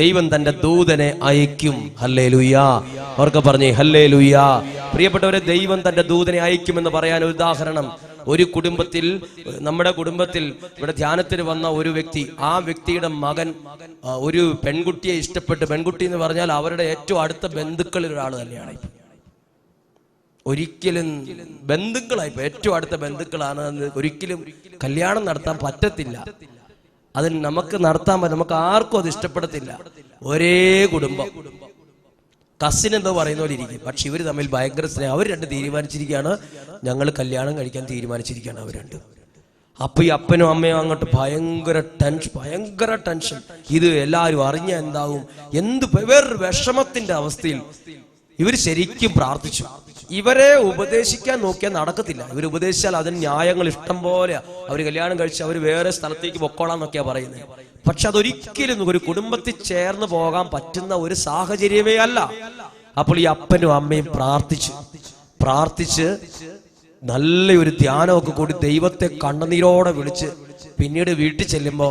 ദൈവം തന്റെ ദൂതനെ അയക്കും. ഹല്ലേ ലുയ്യ അവർക്ക് പറഞ്ഞേ ഹല്ലേ ലുയ്യ പ്രിയപ്പെട്ടവരെ ദൈവം തന്റെ ദൂതനെ അയക്കുമെന്ന് പറയാൻ ഒരു ഉദാഹരണം. ഒരു കുടുംബത്തിൽ നമ്മുടെ കുടുംബത്തിൽ ഇവിടെ ധ്യാനത്തിന് വന്ന ഒരു വ്യക്തി ആ വ്യക്തിയുടെ മകൻ ഒരു പെൺകുട്ടിയെ ഇഷ്ടപ്പെട്ട് പെൺകുട്ടി എന്ന് പറഞ്ഞാൽ അവരുടെ ഏറ്റവും അടുത്ത ബന്ധുക്കളിൽ ഒരാൾ തന്നെയാണ് ഒരിക്കലും ബന്ധുക്കളായി ഏറ്റവും അടുത്ത ബന്ധുക്കളാണ് ഒരിക്കലും കല്യാണം നടത്താൻ പറ്റത്തില്ല. അതിന് നമുക്ക് നടത്താൻ പറ്റും. നമുക്ക് ആർക്കും അത് ഇഷ്ടപ്പെടത്തില്ല. ഒരേ കുടുംബം. കസിൻ എന്തോ പറയുന്ന പോലെ ഇരിക്കും. പക്ഷെ ഇവർ തമ്മിൽ ഭയങ്കര സ്നേഹം. അവർ രണ്ട് തീരുമാനിച്ചിരിക്കുകയാണ്. ഞങ്ങൾ കല്യാണം കഴിക്കാൻ തീരുമാനിച്ചിരിക്കുകയാണ് അവർ രണ്ട്. അപ്പൊ ഈ അപ്പനും അമ്മയും അങ്ങോട്ട് ഭയങ്കര ടെൻഷൻ ഭയങ്കര ടെൻഷൻ ഇത് എല്ലാവരും അറിഞ്ഞ എന്താവും? എന്ത് വേറൊരു വിഷമത്തിന്റെ അവസ്ഥയിൽ ഇവർ ശരിക്കും പ്രാർത്ഥിച്ചു. ഇവരെ ഉപദേശിക്കാൻ നോക്കിയാൽ നടക്കത്തില്ല. ഇവർ ഉപദേശിച്ചാൽ അതിന് ന്യായങ്ങൾ ഇഷ്ടം പോലെ അവർ കല്യാണം കഴിച്ച് അവർ വേറെ സ്ഥലത്തേക്ക് പൊക്കോളാന്നൊക്കെയാ പറയുന്നത്. പക്ഷെ അതൊരിക്കലും ഒരു കുടുംബത്തിൽ ചേർന്ന് പോകാൻ പറ്റുന്ന ഒരു സാഹചര്യമേ അല്ല. അപ്പോൾ ഈ അപ്പനും അമ്മയും പ്രാർത്ഥിച്ചു പ്രാർത്ഥിച്ച് നല്ലൊരു ധ്യാനമൊക്കെ കൂടി ദൈവത്തെ കണ്ണുനീരോടെ വിളിച്ച് പിന്നീട് വീട്ടിൽ ചെല്ലുമ്പോ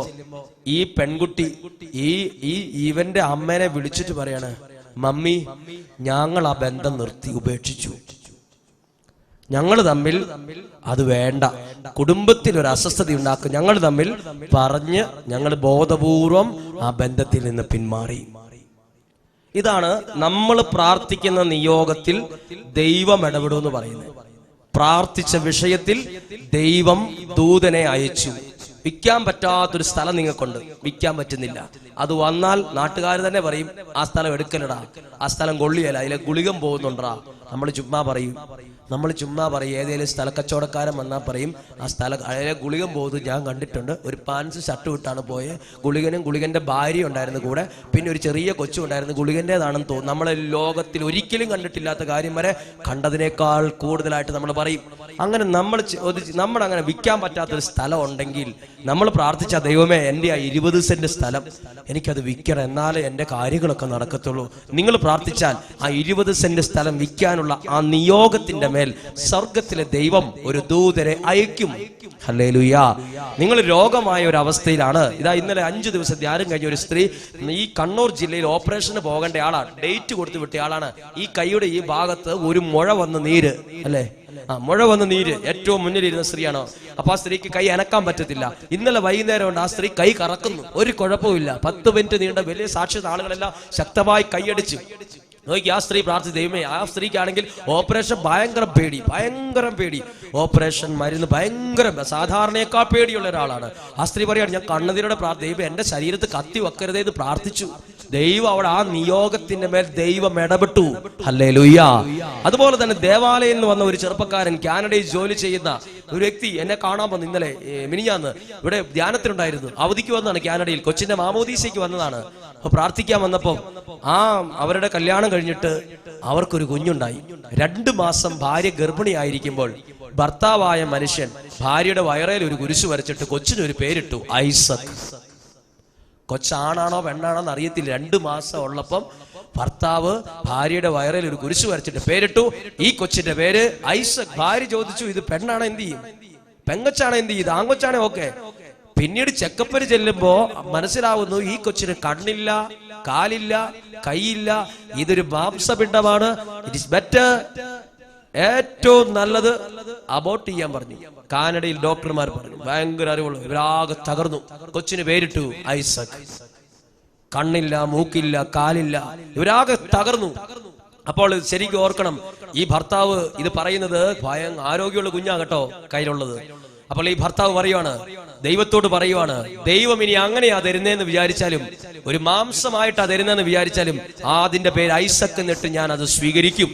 ഈ പെൺകുട്ടി ഈ ഈ ഇവന്റെ അമ്മേനെ വിളിച്ചിട്ട് പറയാണ് മമ്മി ഞങ്ങൾ ആ ബന്ധം നിർത്തി ഉപേക്ഷിച്ചു. ഞങ്ങൾ തമ്മിൽ അത് വേണ്ട. കുടുംബത്തിൽ ഒരു അസ്വസ്ഥത ഉണ്ടാക്കും. ഞങ്ങൾ തമ്മിൽ പറഞ്ഞ് ഞങ്ങൾ ബോധപൂർവം ആ ബന്ധത്തിൽ നിന്ന് പിന്മാറി. ഇതാണ് നമ്മൾ പ്രാർത്ഥിക്കുന്ന നിയോഗത്തിൽ ദൈവം ഇടപെടുമെന്ന് പറയുന്നത്. പ്രാർത്ഥിച്ച വിഷയത്തിൽ ദൈവം ദൂതനെ അയച്ചു. വിൽക്കാൻ പറ്റാത്തൊരു സ്ഥലം നിങ്ങൾക്കുണ്ട്. വിൽക്കാൻ പറ്റുന്നില്ല. അത് വന്നാൽ നാട്ടുകാർ തന്നെ പറയും ആ സ്ഥലം എടുക്കലടാ. ആ സ്ഥലം കൊള്ളിയല്ല. അതിലെ ഗുളികം പോകുന്നുണ്ടാ നമ്മൾ ചുമ്മാ പറയും. നമ്മൾ ചുമ്മാ പറയും. ഏതെങ്കിലും സ്ഥലക്കച്ചവടക്കാരൻ വന്നാൽ പറയും ആ സ്ഥല അതിലെ ഗുളികം പോകുന്നത് ഞാൻ കണ്ടിട്ടുണ്ട്. ഒരു പാൻസ് ഷർട്ട് വിട്ടാണ് പോയത് ഗുളികനും ഗുളികന്റെ ഭാര്യ ഉണ്ടായിരുന്നു കൂടെ. പിന്നെ ഒരു ചെറിയ കൊച്ചു ഉണ്ടായിരുന്നു. ഗുളികന്റെതാണെന്ന് തോന്നുന്നു. നമ്മളെ ലോകത്തിൽ ഒരിക്കലും കണ്ടിട്ടില്ലാത്ത കാര്യം വരെ കണ്ടതിനേക്കാൾ കൂടുതലായിട്ട് നമ്മൾ പറയും. അങ്ങനെ നമ്മൾ നമ്മൾ അങ്ങനെ വിൽക്കാൻ പറ്റാത്തൊരു സ്ഥലം ഉണ്ടെങ്കിൽ നമ്മൾ പ്രാർത്ഥിച്ച ദൈവമേ എന്റെ ആ ഇരുപത് സെന്റ് സ്ഥലം എനിക്കത് വിൽക്കണം. എന്നാലേ എന്റെ കാര്യങ്ങളൊക്കെ നടക്കത്തുള്ളൂ. നിങ്ങൾ പ്രാർത്ഥിച്ചാൽ ആ ഇരുപത് സെന്റ് സ്ഥലം വിൽക്കാനുള്ള ആ നിയോഗത്തിന്റെ മേൽ സ്വർഗത്തിലെ ദൈവം ഒരു ദൂതരെ അയക്കും. ഹല്ലേലൂയ. നിങ്ങൾ രോഗമായ ഒരു അവസ്ഥയിലാണ്. ഇതാ ഇന്നലെ അഞ്ചു ദിവസം ധ്യാനം കഴിഞ്ഞ ഒരു സ്ത്രീ ഈ കണ്ണൂർ ജില്ലയിൽ ഓപ്പറേഷന് പോകേണ്ട ആളാണ്. ഡേറ്റ് കൊടുത്തു വിട്ടിയ ആളാണ് ഈ കൈയുടെ ഈ ഭാഗത്ത് ഒരു മുഴ വന്ന് നീര്. അല്ലേ? ആ മുഴ വന്ന് നീര് ഏറ്റവും മുന്നിലിരുന്ന സ്ത്രീയാണോ? അപ്പൊ ആ സ്ത്രീക്ക് കൈ അനക്കാൻ പറ്റത്തില്ല. ഇന്നലെ വൈകുന്നേരം കൊണ്ട് ആ സ്ത്രീ കൈ കറക്കുന്നു. ഒരു കുഴപ്പമില്ല പത്ത് മിനിറ്റ് നീണ്ട വലിയ സാക്ഷ്യത ആളുകളെല്ലാം ശക്തമായി കൈയടിച്ചു നോക്കി ആ സ്ത്രീ പ്രാർത്ഥിച്ചു ദൈവമേ ആ സ്ത്രീക്കാണെങ്കിൽ ഓപ്പറേഷൻ ഭയങ്കര പേടി ഭയങ്കര പേടി. ഓപ്പറേഷൻ മരുന്ന് ഭയങ്കര സാധാരണയേക്കാൾ പേടിയുള്ള ഒരാളാണ്. ആ സ്ത്രീ പറയാണ് ഞാൻ കണ്ണതിരുടെ പ്രാർത്ഥന ദൈവം എന്റെ ശരീരത്ത് കത്തി വെക്കരുതേ എന്ന് പ്രാർത്ഥിച്ചു. ദൈവം അവിടെ ആ നിയോഗത്തിന്റെ മേൽ ദൈവം ഇടപെട്ടു. അല്ലേ ലുയ്യ അതുപോലെ തന്നെ ദേവാലയം എന്ന് വന്ന ഒരു ചെറുപ്പക്കാരൻ കാനഡയിൽ ജോലി ചെയ്യുന്ന ഒരു വ്യക്തി എന്നെ കാണാൻ വന്നു ഇന്നലെ മിനിഞ്ഞാന്ന് ഇവിടെ ധ്യാനത്തിനുണ്ടായിരുന്നു അവധിക്ക് വന്നതാണ് കാനഡയിൽ. കൊച്ചിന്റെ മാമോദീസയ്ക്ക് വന്നതാണ്. അപ്പൊ പ്രാർത്ഥിക്കാൻ വന്നപ്പോ ആ അവരുടെ കല്യാണം കഴിഞ്ഞിട്ട് അവർക്കൊരു കുഞ്ഞുണ്ടായി. രണ്ടു മാസം ഭാര്യ ഗർഭിണിയായിരിക്കുമ്പോൾ ഭർത്താവായ മനുഷ്യൻ ഭാര്യയുടെ വയറയിൽ ഒരു കുരിശു വരച്ചിട്ട് കൊച്ചിനൊരു പേരിട്ടു ഐസക്. കൊച്ചാണാണോ പെണ്ണാണോ എന്ന് അറിയത്തില്ല. രണ്ടു മാസം ഉള്ളപ്പം ഭർത്താവ് ഭാര്യയുടെ വയറിൽ ഒരു കുരിശു വരച്ചിട്ട് പേരിട്ടു. ഈ കൊച്ചിന്റെ പേര് ഐസക്. ഭാര്യ ചോദിച്ചു ഇത് പെണ്ണാണ്? എന്ത് ചെയ്യും? പെങ്ങച്ചാണ്? എന്ത് ചെയ്യും? ആങ്കൊച്ചാണ് ഓക്കെ. പിന്നീട് ചെക്കപ്പന് ചെല്ലുമ്പോ മനസ്സിലാവുന്നു ഈ കൊച്ചിന് കണ്ണില്ല കാലില്ല കൈയില്ല. ഇതൊരു മാംസപിണ്ഡമാണ്. ഇറ്റ് ഇസ് ബെറ്റർ ഏറ്റവും നല്ലത് അബോട്ട് ചെയ്യാൻ പറഞ്ഞു. കാനഡയിൽ ഡോക്ടർമാർ പറഞ്ഞു. ഭയങ്കര അറിവുള്ളൂ ഇവരാകെ തകർന്നു. കൊച്ചിന് പേരിട്ടു ഐസക്. കണ്ണില്ല മൂക്കില്ല കാലില്ല ഇവരാകെ തകർന്നു. അപ്പോൾ ശരിക്കും ഓർക്കണം ഈ ഭർത്താവ് ഇത് പറയുന്നത് ഭയം ആരോഗ്യമുള്ള കുഞ്ഞാ കേട്ടോ കയ്യിലുള്ളത്. അപ്പോൾ ഈ ഭർത്താവ് പറയുവാണ് ദൈവത്തോട് പറയുവാണ് ദൈവം ഇനി അങ്ങനെയാ തരുന്നതെന്ന് വിചാരിച്ചാലും ഒരു മാംസമായിട്ടാ തരുന്നതെന്ന് വിചാരിച്ചാലും ആ അതിന്റെ പേര് ഐസക്ക് എന്നിട്ട് ഞാൻ അത് സ്വീകരിക്കും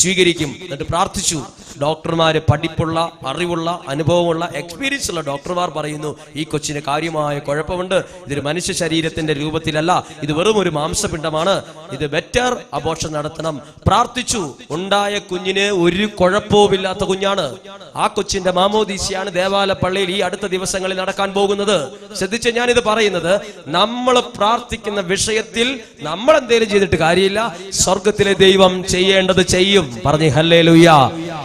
സ്വീകരിക്കും എന്നിട്ട് പ്രാർത്ഥിച്ചു. ഡോക്ടർമാര് പഠിപ്പുള്ള അറിവുള്ള അനുഭവമുള്ള എക്സ്പീരിയൻസ് ഉള്ള ഡോക്ടർമാർ പറയുന്നു ഈ കൊച്ചിന് കാര്യമായ കുഴപ്പമുണ്ട്. ഇതൊരു മനുഷ്യ ശരീരത്തിന്റെ രൂപത്തിലല്ല. ഇത് വെറും ഒരു മാംസപിണ്ഡമാണ്. ഇത് ബെറ്റർ അബോഷൻ നടത്തണം. പ്രാർത്ഥിച്ചു. ഉണ്ടായ കുഞ്ഞിന് ഒരു കുഴപ്പവുമില്ലാത്ത കുഞ്ഞാണ്. ആ കൊച്ചിന്റെ മാമോദീശയാണ് ദേവാല പള്ളിയിൽ ഈ അടുത്ത ദിവസങ്ങളിൽ നടക്കാൻ പോകുന്നത്. ശ്രദ്ധിച്ച് ഞാൻ ഇത് പറയുന്നത് നമ്മൾ പ്രാർത്ഥിക്കുന്ന വിഷയത്തിൽ നമ്മൾ എന്തെങ്കിലും ചെയ്തിട്ട് കാര്യമില്ല. സ്വർഗത്തിലെ ദൈവം ചെയ്യേണ്ടത് ചെയ്യും. പറഞ്ഞു ഹല്ലേ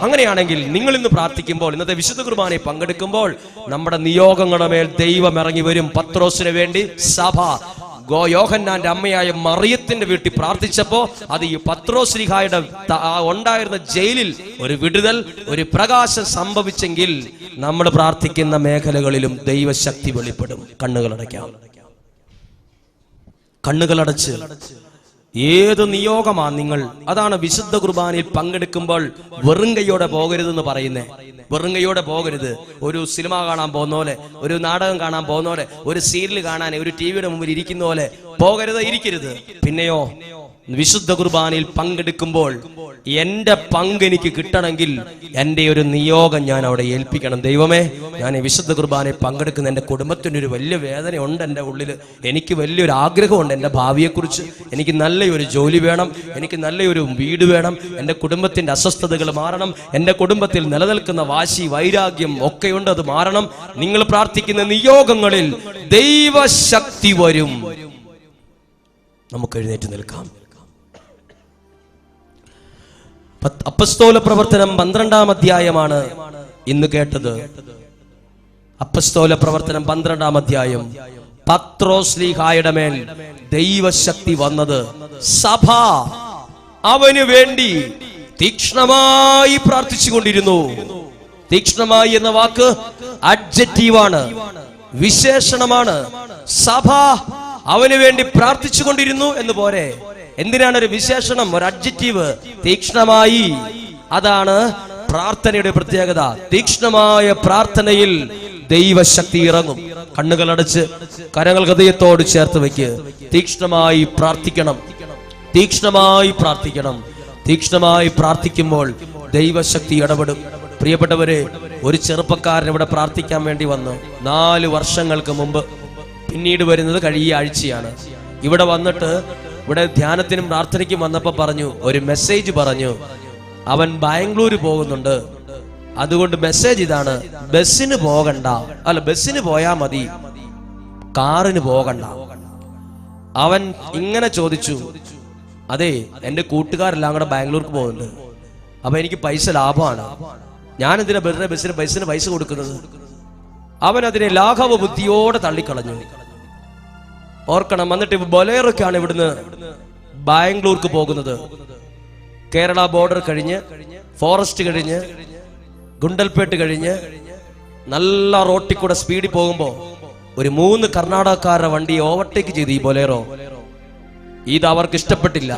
അങ്ങനെയാണെങ്കിൽ നിങ്ങൾ ഇന്ന് പ്രാർത്ഥിക്കുമ്പോൾ ഇന്നത്തെ വിശുദ്ധ കുർബാനയെ പങ്കെടുക്കുമ്പോൾ നമ്മുടെ നിയോഗങ്ങളുടെ മേൽ ദൈവം ഇറങ്ങി വരും. പത്രോസിന് വേണ്ടി സഭ ഗോ യോഹന്നാന്റെ അമ്മയായ മറിയത്തിന്റെ വീട്ടിൽ പ്രാർത്ഥിച്ചപ്പോ അത് ഈ പത്രോശ്രീഹായുടെ ശ്രീഹായുടെ ഉണ്ടായിരുന്ന ജയിലിൽ ഒരു വിടുതൽ ഒരു പ്രകാശം സംഭവിച്ചെങ്കിൽ നമ്മൾ പ്രാർത്ഥിക്കുന്ന മേഖലകളിലും ദൈവശക്തി വെളിപ്പെടും. കണ്ണുകളടയ്ക്കാം. കണ്ണുകളടച്ച് ഏത് നിയോഗമാ നിങ്ങൾ? അതാണ് വിശുദ്ധ കുർബാനയിൽ പങ്കെടുക്കുമ്പോൾ വെറും കൈയോടെ പോകരുതെന്ന് പറയുന്നേ. വെറും കൈയോടെ പോകരുത്. ഒരു സിനിമ കാണാൻ പോകുന്ന പോലെ ഒരു നാടകം കാണാൻ പോകുന്ന പോലെ ഒരു സീരിയൽ കാണാൻ ഒരു ടി വിയുടെ മുമ്പിൽ ഇരിക്കുന്ന പോലെ പോകരുത് ഇരിക്കരുത്. പിന്നെയോ? വിശുദ്ധ കുർബാനയിൽ പങ്കെടുക്കുമ്പോൾ എന്റെ പങ്ക് എനിക്ക് കിട്ടണമെങ്കിൽ എന്റെ ഒരു നിയോഗം ഞാൻ അവിടെ ഏൽപ്പിക്കണം. ദൈവമേ ഞാൻ ഈ വിശുദ്ധ കുർബാനയിൽ പങ്കെടുക്കുന്ന എന്റെ കുടുംബത്തിന്റെ ഒരു വലിയ വേദനയുണ്ട് എന്റെ ഉള്ളിൽ എനിക്ക് വലിയൊരു ആഗ്രഹമുണ്ട് എന്റെ ഭാവിയെക്കുറിച്ച്. എനിക്ക് നല്ലൊരു ജോലി വേണം. എനിക്ക് നല്ലൊരു വീട് വേണം. എന്റെ കുടുംബത്തിന്റെ അസ്വസ്ഥതകൾ മാറണം. എന്റെ കുടുംബത്തിൽ നിലനിൽക്കുന്ന വാശി വൈരാഗ്യം ഒക്കെയുണ്ട് അത് മാറണം. നിങ്ങൾ പ്രാർത്ഥിക്കുന്ന നിയോഗങ്ങളിൽ ദൈവശക്തി വരും. നമുക്ക് എഴുന്നേറ്റ് നിൽക്കാം. അപ്പസ്തോല പ്രവർത്തനം പന്ത്രണ്ടാം അധ്യായമാണ് ഇന്ന് കേട്ടത്. അപ്പസ്തോല പ്രവർത്തനം പന്ത്രണ്ടാം അധ്യായം. പത്രോസ്ലീഹായുടെ മേൽ ദൈവശക്തി വന്നത് സഭ അവന് വേണ്ടി തീക്ഷ്ണമായി പ്രാർത്ഥിച്ചുകൊണ്ടിരുന്നു. തീക്ഷ്ണമായി എന്ന വാക്ക് അഡ്ജറ്റീവാണ് വിശേഷണമാണ്. സഭ അവന് വേണ്ടി പ്രാർത്ഥിച്ചുകൊണ്ടിരുന്നു എന്ന് പോരെ? എന്തിനാണ് ഒരു വിശേഷണം ഒരു അഡ്ജക്റ്റീവ് തീക്ഷ്ണമായി? അതാണ് പ്രാർത്ഥനയുടെ പ്രത്യേകത. തീക്ഷ്ണമായ പ്രാർത്ഥനയിൽ ദൈവശക്തി ഇറങ്ങും. കണ്ണുകൾ അടച്ച് കരങ്ങൾ ഹൃദയത്തോട് ചേർത്ത് വെക്ക്. തീക്ഷ്ണമായി പ്രാർത്ഥിക്കണം. തീക്ഷ്ണമായി പ്രാർത്ഥിക്കണം. തീക്ഷ്ണമായി പ്രാർത്ഥിക്കുമ്പോൾ ദൈവശക്തി ഇടപെടും. പ്രിയപ്പെട്ടവരെ ഒരു ചെറുപ്പക്കാരൻ ഇവിടെ പ്രാർത്ഥിക്കാൻ വേണ്ടി വന്നു. നാല് വർഷങ്ങൾക്ക് മുമ്പ്. പിന്നീട് വരുന്നത് കഴിയ ആഴ്ചയാണ്. ഇവിടെ വന്നിട്ട് ഇവിടെ ധ്യാനത്തിനും പ്രാർത്ഥനയ്ക്കും വന്നപ്പോൾ പറഞ്ഞു ഒരു മെസ്സേജ് പറഞ്ഞു. അവൻ ബാംഗ്ലൂർ പോകുന്നുണ്ട്. അതുകൊണ്ട് മെസ്സേജ് ഇതാണ് ബസ്സിന് പോകണ്ട. അല്ല ബസ്സിന് പോയാ മതി. കാറിന് പോകണ്ട. അവൻ ഇങ്ങനെ ചോദിച്ചു അതെ എന്റെ കൂട്ടുകാരെല്ലാം കൂടെ ബാംഗ്ലൂർക്ക് പോകുന്നുണ്ട്. അപ്പൊ എനിക്ക് പൈസ ലാഭമാണ്. ഞാൻ എന്തിനാ ബസ്സിന് ബസ്സിന് പൈസ കൊടുക്കുന്നത്? അവൻ അതിനെ ലാഘവ ബുദ്ധിയോടെ തള്ളിക്കളഞ്ഞു. ഓർക്കണം. എന്നിട്ട് ബൊലേറൊക്കെയാണ് ഇവിടുന്ന് ബാംഗ്ലൂർക്ക് പോകുന്നത്. കേരള ബോർഡർ കഴിഞ്ഞ് ഫോറസ്റ്റ് കഴിഞ്ഞ് ഗുണ്ടൽപേട്ട് കഴിഞ്ഞ് നല്ല റോട്ടിൽ കൂടെ സ്പീഡിൽ പോകുമ്പോൾ ഒരു മൂന്ന് കർണാടകക്കാരുടെ വണ്ടി ഓവർടേക്ക് ചെയ്തു ഈ ബൊലേറോ. ഇത് അവർക്ക് ഇഷ്ടപ്പെട്ടില്ല.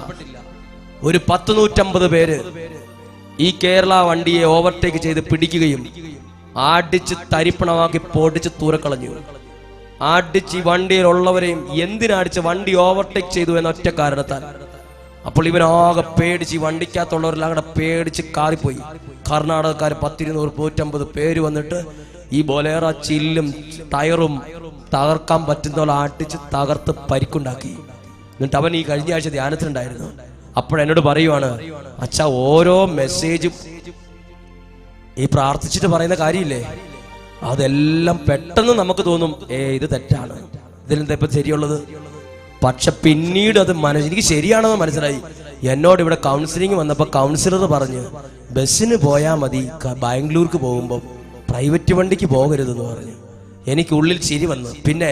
ഒരു പത്ത് നൂറ്റമ്പത് പേര് ഈ കേരള വണ്ടിയെ ഓവർടേക്ക് ചെയ്ത് പിടിക്കുകയും ആടിച്ച് തരിപ്പണമാക്കി പൊടിച്ച് തൂരക്കളഞ്ഞു. ആടിച്ച് ഈ വണ്ടിയിലുള്ളവരെയും എന്തിനടിച്ച് വണ്ടി ഓവർടേക്ക് ചെയ്തു എന്ന ഒറ്റ കാരണത്താൽ? അപ്പോൾ ഇവനാകെ പേടിച്ച് ഈ വണ്ടിക്കകത്തുള്ളവരെല്ലാം കൂടെ പേടിച്ച് കാറിപ്പോയി. കർണാടകക്കാർ പത്തിരുന്നൂറ് നൂറ്റമ്പത് പേര് വന്നിട്ട് ഈ ബൊലേറ ചില്ലും ടയറും തകർക്കാൻ പറ്റുന്ന പോലെ ആട്ടിച്ച് തകർത്ത് പരിക്കുണ്ടാക്കി. എന്നിട്ട് അവൻ ഈ കഴിഞ്ഞ ആഴ്ച ധ്യാനത്തിലുണ്ടായിരുന്നു. അപ്പോഴെന്നോട് പറയുവാണ് അച്ഛാ ഓരോ മെസ്സേജും ഈ പ്രാർത്ഥിച്ചിട്ട് പറയുന്ന കാര്യമില്ലേ? അതെല്ലാം പെട്ടെന്ന് നമുക്ക് തോന്നും ഏ ഇത് തെറ്റാണ്. ഇതിലെന്താ ഇപ്പൊ ശരിയുള്ളത്? പക്ഷെ പിന്നീട് അത് മനസ്സിൽ എനിക്ക് ശരിയാണെന്ന് മനസ്സിലായി. എന്നോട് ഇവിടെ കൗൺസിലിംഗ് വന്നപ്പോൾ കൗൺസിലർ പറഞ്ഞു ബസ്സിന് പോയാൽ മതി ബാംഗ്ലൂർക്ക് പോകുമ്പോൾ പ്രൈവറ്റ് വണ്ടിക്ക് പോകരുതെന്ന് പറഞ്ഞു. എനിക്ക് ഉള്ളിൽ ചിരി വന്നു. പിന്നെ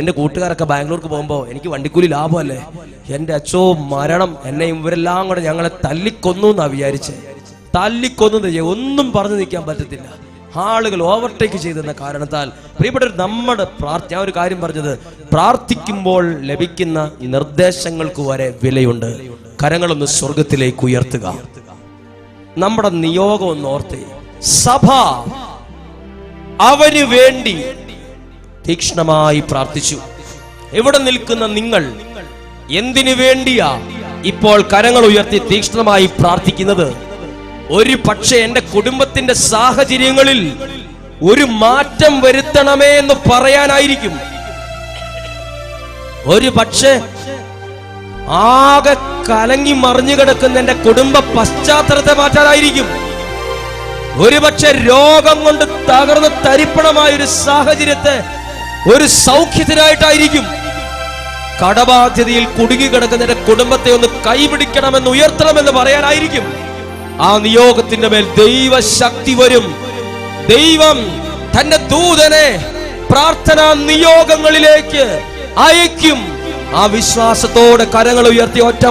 എന്റെ കൂട്ടുകാരൊക്കെ ബാംഗ്ലൂർക്ക് പോകുമ്പോൾ എനിക്ക് വണ്ടിക്കൂലി ലാഭമല്ലേ? എന്റെ അച്ഛോ മരണം എന്നെ ഇവരെല്ലാം കൂടെ ഞങ്ങളെ തല്ലിക്കൊന്നു എന്നാ വിചാരിച്ചേ. തല്ലിക്കൊന്നു ഒന്നും പറഞ്ഞു നിൽക്കാൻ പറ്റത്തില്ല. ആളുകൾ ഓവർടേക്ക് ചെയ്തെന്ന കാരണത്താൽ പ്രിയപ്പെട്ട നമ്മുടെ പ്രാർത്ഥന ഒരു കാര്യം പറഞ്ഞത് പ്രാർത്ഥിക്കുമ്പോൾ ലഭിക്കുന്ന നിർദ്ദേശങ്ങൾക്ക് വരെ വിലയുണ്ട്. കരങ്ങളൊന്ന് സ്വർഗത്തിലേക്ക് ഉയർത്തുക. നമ്മുടെ നിയോഗം ഒന്ന് ഓർത്തേ. സഭ അവന് വേണ്ടി തീക്ഷ്ണമായി പ്രാർത്ഥിച്ചു. എവിടെ നിൽക്കുന്ന നിങ്ങൾ എന്തിനു വേണ്ടിയാ ഇപ്പോൾ കരങ്ങൾ ഉയർത്തി തീക്ഷ്ണമായി പ്രാർത്ഥിക്കുന്നത്? ഒരു പക്ഷേ എന്റെ കുടുംബത്തിന്റെ സാഹചര്യങ്ങളിൽ ഒരു മാറ്റം വരുത്തണമേ എന്ന് പറയാനായിരിക്കും. ഒരു പക്ഷേ ആകെ കലങ്ങി മറിഞ്ഞു കിടക്കുന്ന എന്റെ കുടുംബ പശ്ചാത്തലത്തെ മാറ്റാനായിരിക്കും. ഒരുപക്ഷെ രോഗം കൊണ്ട് തകർന്ന് തരിപ്പണമായ ഒരു സാഹചര്യത്തെ ഒരു സൗഖ്യത്തിനായിട്ടായിരിക്കും. കടബാധ്യതയിൽ കുടുങ്ങിക്കിടക്കുന്ന എന്റെ കുടുംബത്തെ ഒന്ന് കൈപിടിക്കണമെന്ന് ഉയർത്തണമെന്ന് പറയാനായിരിക്കും. ആ നിയോഗത്തിന്റെ മേൽ ദൈവശക്തി വരും. ദൈവം തന്റെ ദൂതനെ പ്രാർത്ഥനാ നിയോഗങ്ങളിലേക്ക് അയക്കും ആ വിശ്വാസത്തോടെ കരങ്ങൾ ഉയർത്തി ഒറ്റ